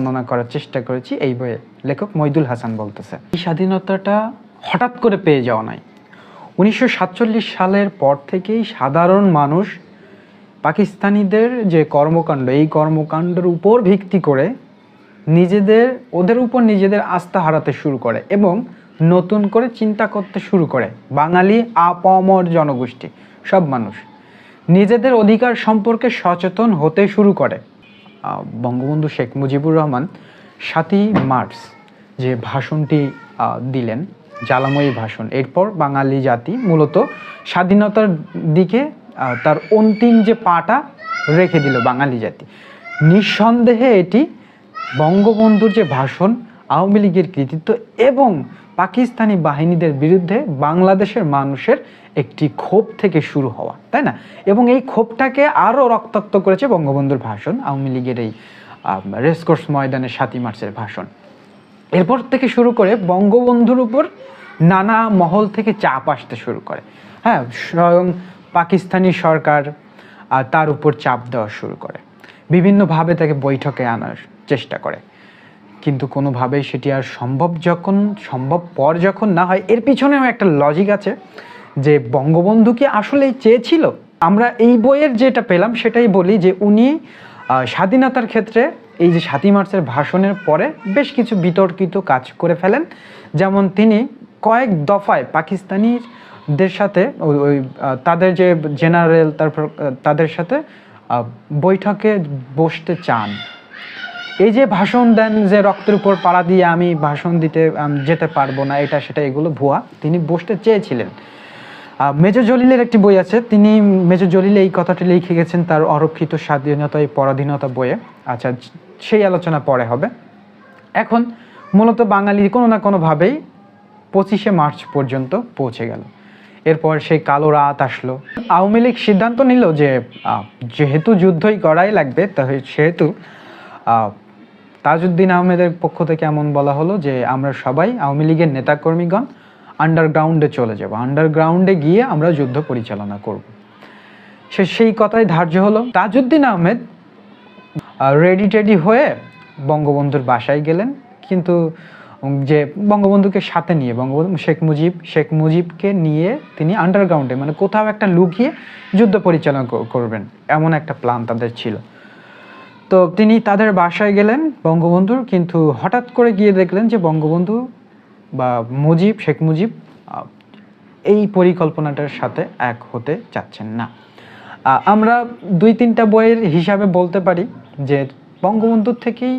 বর্ণনা করার চেষ্টা করেছি, এই বইয়ে লেখক মইদুল হাসান বলতেছে। এই স্বাধীনতাটা হঠাৎ করে পেয়ে যাওয়া নাই। উনিশশো সাতচল্লিশ সালের পর থেকেই সাধারণ মানুষ পাকিস্তানিদের যে কর্মকাণ্ড, এই কর্মকাণ্ডের উপর ভিত্তি করে নিজেদের, ওদের উপর নিজেদের আস্থা হারাতে শুরু করে এবং নতুন করে চিন্তা করতে শুরু করে। বাঙালি আপামর জনগোষ্ঠী, সব মানুষ। নিজেদের অধিকার সম্পর্কে সচেতন হতে শুরু করে। বঙ্গবন্ধু শেখ মুজিবুর রহমান সাতই মার্চ যে ভাষণটি দিলেন, জ্বালাময়ী ভাষণ, এরপর বাঙালি জাতি মূলত স্বাধীনতার দিকে তার অন্তিম যে পাটা রেখে দিল বাঙালি জাতি। নিঃসন্দেহে এটি বঙ্গবন্ধুর যে ভাষণ আওয়ামী লীগের কৃতিত্ব এবং পাকিস্তানি বাহিনীদের বিরুদ্ধে বাংলাদেশের মানুষের একটি ক্ষোভ থেকে শুরু হওয়া, তাই না? এবং এই ক্ষোভটাকে আরও রক্তাক্ত করেছে বঙ্গবন্ধুর ভাষণ, আওয়ামী লীগের এই রেসকোর্স ময়দানের সাতই মার্চের ভাষণ। এরপর থেকে শুরু করে বঙ্গবন্ধুর উপর নানা মহল থেকে চাপ আসতে শুরু করে। হ্যাঁ স্বয়ং পাকিস্তানি সরকার তার উপর চাপ দেওয়া শুরু করে। বিভিন্নভাবে তাকে বৈঠকে আনার চেষ্টা করে। কিন্তু কোনোভাবেই সেটি আর সম্ভব যখন সম্ভব পর যখন না হয়, এর পিছনেও একটা লজিক আছে যে বঙ্গবন্ধু কি আসলেই চেয়েছিল? আমরা এই বইয়ের যেটা পেলাম সেটাই বলি যে উনি স্বাধীনতার ক্ষেত্রে এই যে সাতই মার্চের ভাষণের পরে বেশ কিছু বিতর্কিত কাজ করে ফেলেন। যেমন তিনি কয়েক দফায় পাকিস্তানিদের সাথে, ওই তাদের যে জেনারেল তারপর তাদের সাথে বৈঠকে বসতে চান। এই যে ভাষণ দেন যে রক্তের উপর পাড়া দিয়ে আমি ভাষণ দিতে যেতে পারব না, এটা সেটা এগুলো ভুয়া। তিনি বসতে চেয়েছিলেন। মেজর জলিলের একটি বই আছে। তিনি মেজর জলিল এই কথাটি লিখে গেছেন তার অরক্ষিত স্বাধীনতা এই পরাধীনতা বইয়ে। আচ্ছা সেই আলোচনা পরে হবে। এখন মূলত বাঙালি কোনো না কোনোভাবেই পঁচিশে মার্চ পর্যন্ত পৌঁছে গেল। এরপর সেই কালো রাত আসলো। আওয়ামী লীগ সিদ্ধান্ত নিল যে যেহেতু যুদ্ধই করাই লাগবে, তাহলে সেহেতু তাজউদ্দিন আহমেদের পক্ষ থেকে এমন বলা হলো যে, আমরা সবাই আওয়ামী লীগের নেতাকর্মীগণ আন্ডারগ্রাউন্ডে চলে যাব। আন্ডারগ্রাউন্ডে গিয়ে আমরা যুদ্ধ পরিচালনা করব। সে সেই কথাই ধার্য হলো। তাজউদ্দিন আহমেদ রেডি টেডি হয়ে বঙ্গবন্ধুর বাসায় গেলেন। কিন্তু যে বঙ্গবন্ধুকে সাথে নিয়ে, বঙ্গবন্ধু শেখ মুজিব, শেখ মুজিবকে নিয়ে তিনি আন্ডারগ্রাউন্ডে মানে কোথাও একটা লুকিয়ে যুদ্ধ পরিচালনা করবেন। এমন একটা প্ল্যান তাদের ছিল। তো তিনি তাদের বাসায় গেলেন বঙ্গবন্ধুর, কিন্তু হঠাৎ করে গিয়ে দেখলেন যে বঙ্গবন্ধু বা মুজিব, শেখ মুজিব এই পরিকল্পনাটার সাথে এক হতে চাচ্ছেন না। আমরা দুই তিনটা বইয়ের হিসাবে বলতে পারি যে বঙ্গবন্ধুর থেকেই